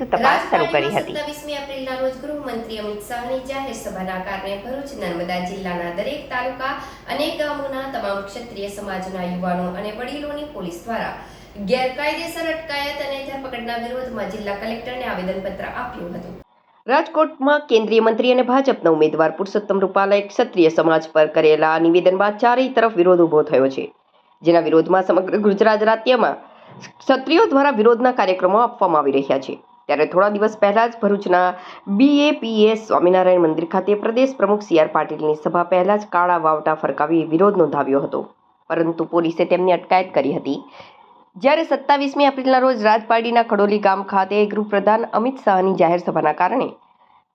તપાસ શરૂ કરી હતી. સત્તાવીસમી એપ્રિલના રોજ ગૃહમંત્રી અમિત શાહની જાહેર સભાના કારણે ભરૂચ નર્મદા જિલ્લાના દરેક તાલુકા અને ગામોના તમામ ક્ષત્રિય સમાજના યુવાનો અને વડીલોની પોલીસ દ્વારા ગેરકાયદેસર અટકાયત અને ધરપકડના વિરોધમાં જિલ્લા કલેક્ટરને આવેદનપત્ર આપ્યું હતું. રાજકોટમાં કેન્દ્રીય મંત્રી અને ભાજપના ઉમેદવાર પુરુષોત્તમ રૂપાલાએ ક્ષત્રિય સમાજ પર કરેલા નિવેદન બાદ ચારેય તરફ વિરોધ ઊભો થયો છે. જેના વિરોધમાં સમગ્ર ગુજરાત રાજ્યમાં ક્ષત્રિયો દ્વારા વિરોધના કાર્યક્રમો આપવામાં આવી રહ્યા છે. ત્યારે થોડા દિવસ પહેલા જ ભરૂચના બીએપીએસ સ્વામિનારાયણ મંદિર ખાતે પ્રદેશ પ્રમુખ સી આર પાટીલની સભા પહેલા જ કાળા વાવટા ફરકાવી વિરોધ નોંધાવ્યો હતો. પરંતુ પોલીસે તેમની અટકાયત કરી હતી. જ્યારે સત્તાવીસમી એપ્રિલના રોજ રાજપાડીના ખડોલી ગામ ખાતે ગૃહપ્રધાન અમિત શાહની જાહેર સભાના કારણે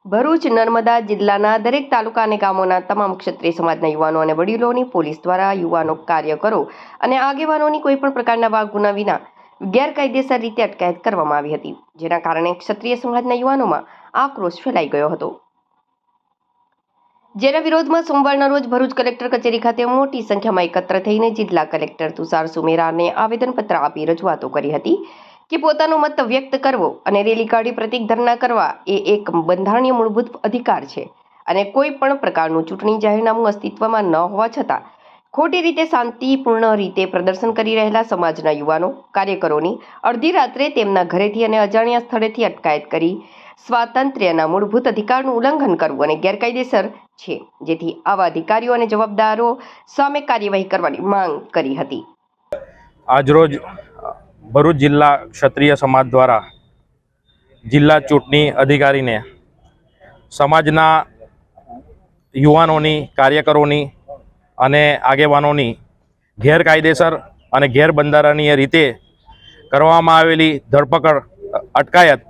ભરૂચ, નર્મદા જિલ્લાના દરેક તાલુકા અને ગામોના તમામ ક્ષત્રિય સમાજના યુવાનો અને વડીલોની પોલીસ દ્વારા યુવાનો કાર્યકરો અને આગેવાનોની કોઈપણ પ્રકારના વાગ ગુના વિના ગેરકાયદેસર રીતે અટકાયત કરવામાં આવી હતી, જેના કારણે ક્ષત્રિય સમાજના યુવાનોમાં આક્રોશ ફેલાઈ ગયો હતો. જેના વિરોધમાં સોમવારના રોજ ભરૂચ કલેક્ટર કચેરી ખાતે મોટી સંખ્યામાં એકત્ર થઈને જિલ્લા કલેક્ટર તુષાર સુમેરાને આવેદનપત્ર આપી રજૂઆતો કરી હતી કે પોતાનો મત વ્યક્ત કરવો અને રેલી કાઢી પ્રતિક ધરના કરવા એ એક બંધારણીય મૂળભૂત અધિકાર છે અને કોઈ પણ પ્રકારનું ચૂંટણી જાહેરનામું અસ્તિત્વમાં ન હોવા છતાં ખોટી રીતે શાંતિપૂર્ણ રીતે પ્રદર્શન કરી રહેલા સમાજના યુવાનો, કાર્યકરોની અડધી રાત્રે તેમના ઘરેથી અને અજાણ્યા સ્થળેથી અટકાયત કરી સ્વાતંત્ર્યના મૂળભૂત અધિકારનું ઉલ્લંઘન કરવું અને ગેરકાયદેસર છે. જેથી આવા અધિકારીઓ અને જવાબદારો સામે કાર્યવાહી કરવાની માંગ કરી હતી. આજરોજ ભરૂચ જિલ્લા ક્ષત્રિય સમાજ દ્વારા જિલ્લા ચૂંટણી અધિકારીને સમાજના યુવાનોની, કાર્યકરોની અને આગેવાનોની ગેરકાયદેસર અને ગેરબંધારણીય રીતે કરવામાં આવેલી ધરપકડ અટકાયત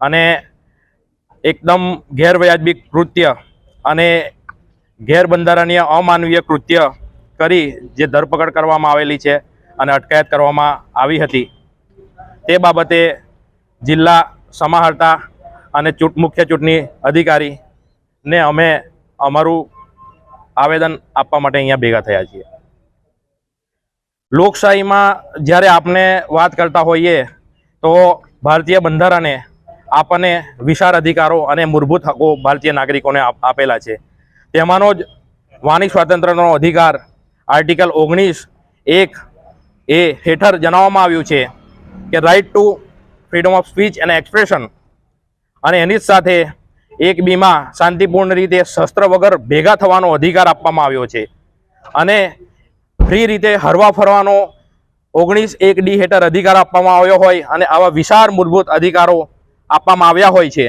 અને એકદમ ગેરવ્યાજબી કૃત્ય અને ગેરબંધારણીય અમાનવીય કૃત્ય કરી જે ધરપકડ કરવામાં આવેલી છે અને અટકાયત કરવામાં આવી હતી. તે બાબતે જિલ્લા સમાહર્તા અને ચૂંટ મુખ્ય ચૂંટણી અધિકારીને અમે અમારું આવેદન આપવા માટે અહીંયા ભેગા થયા છીએ. લોકશાહીમાં જ્યારે આપણે વાત કરતા હોઈએ તો ભારતીય બંધારણે આપણને વિશાળ અધિકારો અને મૂળભૂત હકો ભારતીય નાગરિકોને આપેલા છે. તેમાંનો જ વાણી સ્વાતંત્ર્યનો અધિકાર આર્ટિકલ ઓગણીસ એક એ હેઠળ જણાવવામાં આવ્યું છે કે right to freedom of speech અને એક્સપ્રેશન અને એની જ સાથે એક બીમાં શાંતિપૂર્ણ રીતે શસ્ત્ર વગર ભેગા થવાનો અધિકાર આપવામાં આવ્યો છે. અને ફ્રી રીતે હરવા ફરવાનો ઓગણીસ એક ડી હેઠળ અધિકાર આપવામાં આવ્યો હોય અને આવા વિશાળ મૂળભૂત અધિકારો આપવામાં આવ્યા હોય છે.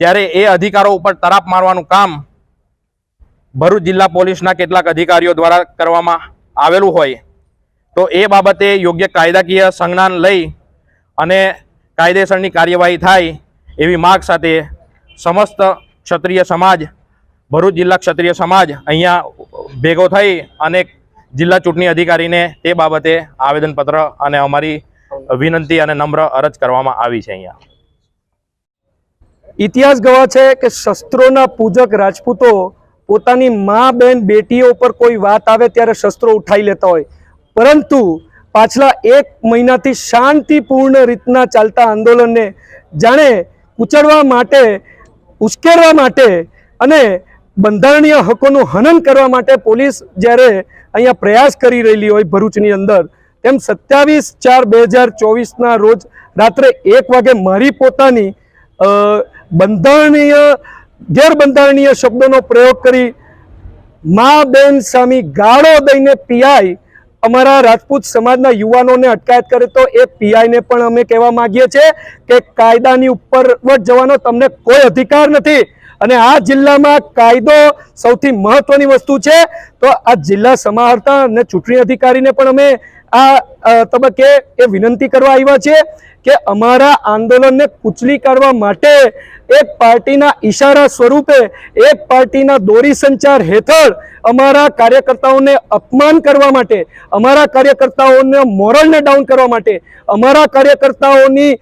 ત્યારે એ અધિકારો ઉપર તરાપ મારવાનું કામ ભરૂચ જિલ્લા પોલીસના કેટલાક અધિકારીઓ દ્વારા કરવામાં આવેલું હોય. તો એ બાબતે યોગ્ય કાયદાકીય સંજ્ઞાન લઈ અને કાયદેસરની કાર્યવાહી થાય એવી માગ સાથે સમસ્ત ક્ષત્રિય સમાજ, ભરૂચ જિલ્લા ક્ષત્રિય સમાજ અહીંયા ભેગો થઈ અને જિલ્લા ચૂંટણી અધિકારીને તે બાબતે આવેદનપત્ર અને અમારી વિનંતી અને નમ્ર અરજ કરવામાં આવી છે અહીંયા. ઇતિહાસ ગવા છે કે શસ્ત્રોના પૂજક રાજપૂતો પોતાની મા બેન બેટીઓ ઉપર કોઈ વાત આવે ત્યારે શસ્ત્રો ઉઠાઈ લેતા હોય. પરંતુ પાછલા એક મહિનાથી શાંતિપૂર્ણ રીતના ચાલતા આંદોલનને જાણે ઉચડવા માટે ઉશ્કેરવા માટે અને બંધારણીય હકોનું હનન કરવા માટે પોલીસ જ્યારે અહીંયા પ્રયાસ કરી રહેલી હોય ભરૂચની અંદર, તેમ સત્યાવીસ ચાર બે હજાર ચોવીસના રોજ રાત્રે એક વાગે મારી પોતાની બંધારણીય, ગેરબંધારણીય શબ્દોનો પ્રયોગ કરી મા બેન સામી ગાળો દઈને પીઆઈ અમારા રાજપૂત સમાજના યુવાનોને અટકાયત કરે તો એ પીઆઈને પણ અમે કહેવા માગીએ છીએ કે કાયદાની ઉપર જવાનો તમને કોઈ અધિકાર નથી. અને આ જિલ્લામાં કાયદો સૌથી મહત્વની વસ્તુ છે. તો આ જિલ્લા સમાહર્તા અને ચૂંટણી અધિકારીને પણ અમે આ તબક્કે એ વિનંતી કરવા આવ્યા છે કે અમારા આંદોલનને કુચલી કાઢવા માટે એક પાર્ટીના ઈશારા સ્વરૂપે, એક પાર્ટીના દોરી સંચાર હેઠળ અમારા કાર્યકર્તાઓને અપમાન કરવા માટે, અમારા કાર્યકર્તાઓને મોરલને ડાઉન કરવા માટે, અમારા કાર્યકર્તાઓની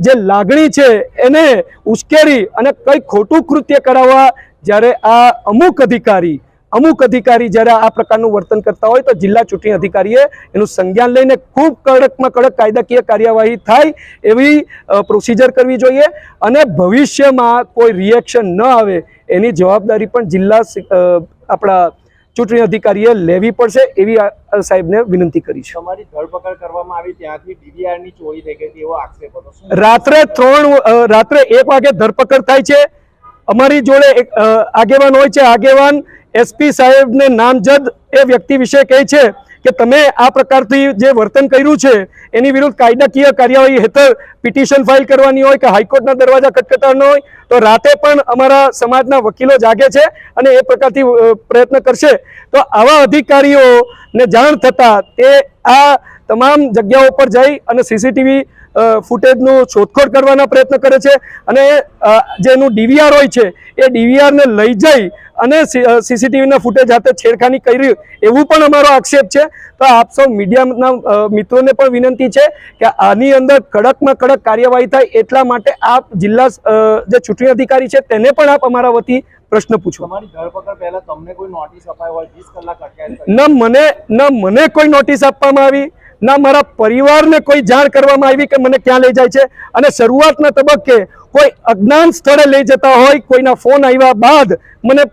જે લાગણી છે એને ઉશ્કેરી અને કંઈ ખોટું કૃત્ય કરાવવા જ્યારે આ અમુક અધિકારી અમુક અધિકારી જ્યારે આ પ્રકારનું વર્તન કરતા હોય તો જિલ્લા ચૂંટણી અધિકારીએ એનું સંજ્ઞાન લઈને ખૂબ કડકમાં કડક કાયદાકીય કાર્યવાહી થાય એવી પ્રોસિજર કરવી જોઈએ અને ભવિષ્યમાં કોઈ રિએક્શન ન આવે એની જવાબદારી પણ જિલ્લા આપણા ચૂંટણી અધિકારીએ લેવી પડશે એવી સાહેબને વિનંતી કરી છે. તમારી ધરપકડ કરવામાં આવી ત્યાંથી ડીવીઆર ચોરી થઈ ગઈ એવો આક્ષેપ હતો. રાત્રે ત્રણ રાત્રે એક વાગે ધરપકડ થાય છે. અમારી જોડે આગેવાન હોય છે. આગેવાન એસપી સાહેબને નામજદ એ વ્યક્તિ વિશે કહે છે કે તમે આ પ્રકારથી જે વર્તન કર્યું છે, એની વિરુદ્ધ કાયદાકીય કાર્યવાહી હેઠળ પિટિશન ફાઇલ કરવાની હોય કે હાઈકોર્ટના દરવાજા ખટખટાવવાનો હોય, તો રાતે પણ અમારા સમાજના વકીલો જાગે છે અને એ પ્રકારથી પ્રયત્ન કરશે. તો આવા અધિકારીઓને જાણ થતાં તે આ તમામ જગ્યાઓ પર જઈ અને સીસીટીવી ફૂટેજનું શોધખોળ કરવાના પ્રયત્ન કરે છે અને જેનું ડીવીઆર હોય છે, એ ડીવીઆરને લઈ જઈ અને સીસીટીવીના ફૂટેજ હાથે છેડખાની કરી, એવું પણ અમારો આક્ષેપ છે. તો આપ સૌ મીડિયાના મિત્રોને પણ વિનંતી છે કે આની અંદર કડકમાં કડક કાર્યવાહી થાય એટલા માટે આપ જિલ્લા જે ચૂંટણી અધિકારી છે, તેને પણ આપ અમારા વતી પ્રશ્ન પૂછો. ન મને ના મને કોઈ નોટિસ આપવામાં આવી ના મારા પરિવારને કોઈ જાણ કરવામાં આવી કે મને ક્યાં લઈ જાય છે. અને શરૂઆતના તબક્કે કોઈ અજ્ઞાન સ્થળે લઈ જતા હોય કોઈના ફોન આવ્યા બાદ મને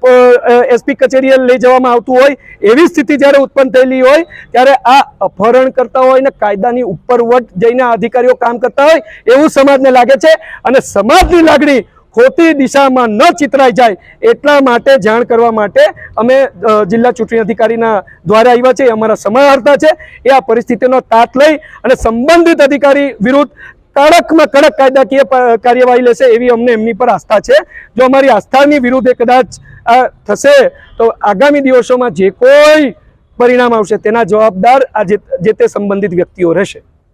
એસપી કચેરીએ લઈ જવામાં આવતું હોય એવી સ્થિતિ જ્યારે ઉત્પન્ન થયેલી હોય ત્યારે આ અપહરણ કરતા હોય ને કાયદાની ઉપર વટ જઈને અધિકારીઓ કામ કરતા હોય એવું સમાજને લાગે છે. અને સમાજની લાગણી ખોટી દિશામાં ન ચિતરાઈ જાય એટલા માટે જાણ કરવા માટે અમે જિલ્લા ચૂંટણી અધિકારીના દ્વારા આવ્યા છે, એ અમારા સમાહર્તા છે. એ આ પરિસ્થિતિનો તાત લઈ અને સંબંધિત અધિકારી વિરુદ્ધ કડકમાં કડક કાયદાકીય કાર્યવાહી લેશે એવી અમને એમની પર આસ્થા છે. જો અમારી આસ્થાની વિરુદ્ધ કદાચ આ થશે, તો આગામી દિવસોમાં જે કોઈ પરિણામ આવશે તેના જવાબદાર આ જે તે સંબંધિત વ્યક્તિઓ રહેશે.